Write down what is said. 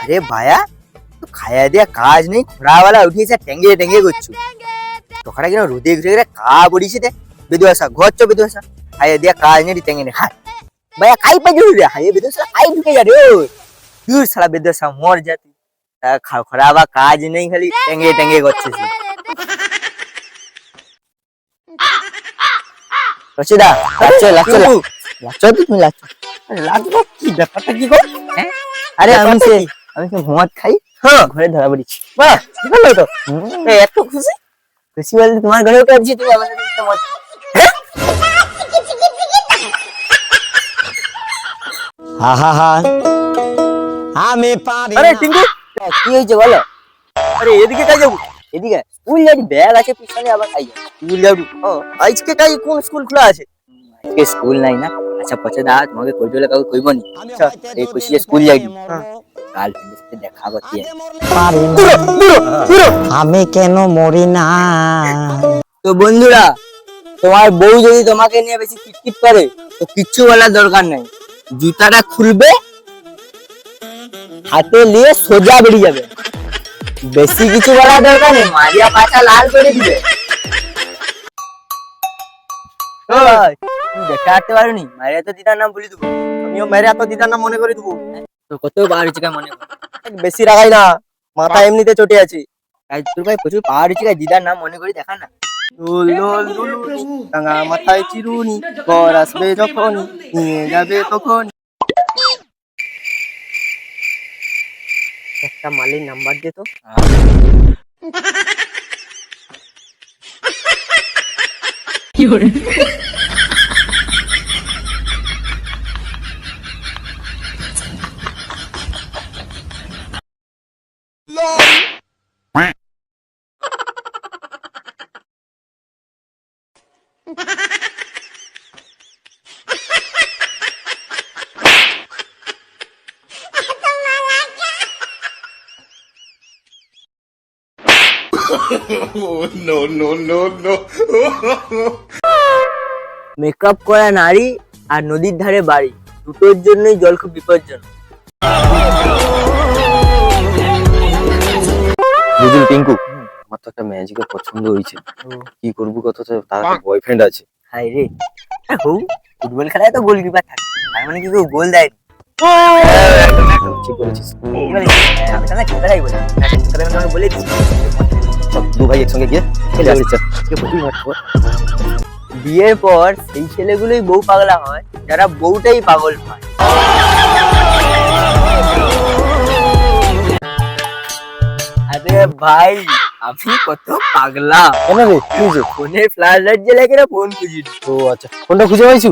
আরে ভায়া তো খায়া দিয়া কাজ নেই খোড়াওয়ালা উঠিয়েছে টেঙ্গে টেঙ্গে করছ। তোকাটা কিনা রোদে ঘুরে ঘুরে কা পড়িছে দে বেদুয়াশা ঘর চো বেদুয়াশা খায়া দিয়া কাজ নেই টেঙ্গে নেই হায় ভাইয়া খাই পাই রে? হাই বেদুয়াশা খাই ঢুকে যা রে? দূর সালা বেদুয়াশা মর যাতি খরাবা কাজ নেই খালি টেঙ্গে টেঙ্গে করছিস রচিদা তুমি লাগবে কি ব্যাপারটা কি গো? হ্যাঁ? আরে আমি সে আমি সে মদ খাই? হ্যাঁ ঘরে ধরা পড়েছি। বাহ ভালো তো। এ, এত খুশি? খুশি বলতে তোমার ঘরেও কাঁদছি তুমি আমার সাথে একটা মদ হ্যাঁ? হা হা হা। আমি পারি আরে না। টিঙ্কু কি হয়েছে বলো? আরে এদিকে কাজ যাব এদিকে। স্কুল যাবি ব্যাগ আছে পিছনে আবার খাই। স্কুল যাবি ও আজকে কাজ কোন স্কুল খোলা আছে? আজকে স্কুল নাই না। আচ্ছা পচে দা তোমাকে কই দিলে কাউকে কইব নি। আমি আচ্ছা হয়তো এই যদি খুশি স্কুল যাবি সাথে দেখা করতে। আমি কেন মরি না? তো বন্ধুরা তোমার বউ যদি তোমাকে নিয়ে বেশি কিটকিট করে তো কিচ্ছু বলার দরকার নাই। জুতাটা খুলবে হাতে নিয়ে সোজা বেরিয়ে যাবে। বেশি কিছু বলার দরকার নেই মারিয়া পাছা লাল করে দিবে। ওই, তুমি দেখা আসতে পারোনি? মারিয়া তো দিদার নাম বলে দেবো। আমিও মেরে এত দিদার নাম মনে করে দেবো। তো কত বার হচ্ছে মনে করো বেশি রাগাই না। মাথা এমনিতে চটে আছে। তাই তোর ভাই প্রচুর পাহাড় হচ্ছে দিদার নাম মনে করে দেখা না। মাথায় চিরুনি বর আসবে যখন নিয়ে যাবে তখন। একটা মালির নাম্বার দে তো। মেকআপ করা নারী আর নদীর ধারে বাড়ি দুটোর জন্যই জল খুব বিপজ্জনক। বুঝলি টিঙ্কু? আমার তো একটা ম্যাজিকের পছন্দ হয়েছে। কি করব কত তো তার বয়ফ্রেন্ড আছে। হাই রে। হৌ ফুটবল খেলায় তো গোলকিপার থাকে। তার মানে কি কেউ গোল দেয়। বিয়ের পর সেই ছেলেগুলোই বউ পাগলা হয় যারা বউটাই পাগল হয়। আরে ভাই আমি কত পাগলা কেন রে? ফোনের ফ্ল্যাশ লাইট জ্বালিয়ে কেন ফোন খুঁজি ও আচ্ছা ফোনটা খুঁজে পাইছু